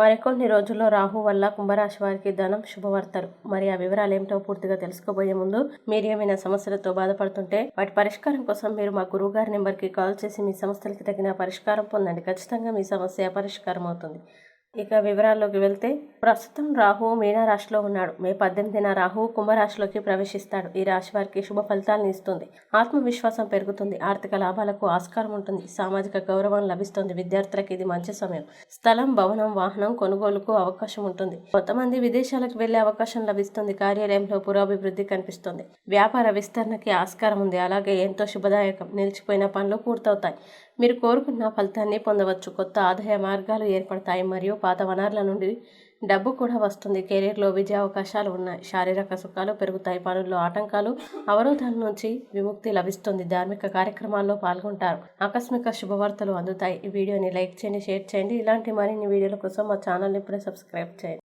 మరికొన్ని రోజుల్లో రాహు వల్ల కుంభరాశి వారికి ధనం శుభవార్తలు. మరి ఆ వివరాలు ఏమిటో పూర్తిగా తెలుసుకోబోయే ముందు మీరు ఏమైనా సమస్యలతో బాధపడుతుంటే వాటి పరిష్కారం కోసం మీరు మా గురువు గారి నెంబర్కి కాల్ చేసి మీ సమస్యలకి తగిన పరిష్కారం పొందండి. ఖచ్చితంగా మీ సమస్య పరిష్కారం అవుతుంది ఇక వివరాల్లోకి వెళ్తే ప్రస్తుతం రాహు మీనరాశిలో ఉన్నాడు. మే పద్దెనిమిదిన రాహు కుంభరాశిలోకి ప్రవేశిస్తాడు. ఈ రాశి వారికి శుభ ఫలితాలను ఇస్తుంది. ఆత్మవిశ్వాసం పెరుగుతుంది. ఆర్థిక లాభాలకు ఆస్కారం ఉంటుంది. సామాజిక గౌరవం లభిస్తుంది. విద్యార్థులకు ఇది మంచి సమయం. స్థలం భవనం వాహనం కొనుగోలుకు అవకాశం ఉంటుంది. కొంతమంది విదేశాలకు వెళ్ళే అవకాశం లభిస్తుంది. కార్యాలయంలో పురోభివృద్ధి కనిపిస్తుంది. వ్యాపార విస్తరణకి ఆస్కారం ఉంది. అలాగే ఎంతో శుభదాయకం. నిలిచిపోయిన పనులు పూర్తవుతాయి. మీరు కోరుకున్న ఫలితాన్ని పొందవచ్చు. కొత్త ఆదాయ మార్గాలు ఏర్పడతాయి. మరియు పాత వనరుల నుండి డబ్బు కూడా వస్తుంది. కెరీర్లో విజయ అవకాశాలు ఉన్నాయి. శారీరక సుఖాలు పెరుగుతాయి. పనుల్లో ఆటంకాలు అవరోధాల నుంచి విముక్తి లభిస్తుంది. ధార్మిక కార్యక్రమాల్లో పాల్గొంటారు. ఆకస్మిక శుభవార్తలు అందుతాయి. ఈ వీడియోని లైక్ చేయండి షేర్ చేయండి. ఇలాంటి మరిన్ని వీడియోల కోసం మా ఛానల్ని ఇప్పుడే సబ్స్క్రైబ్ చేయండి.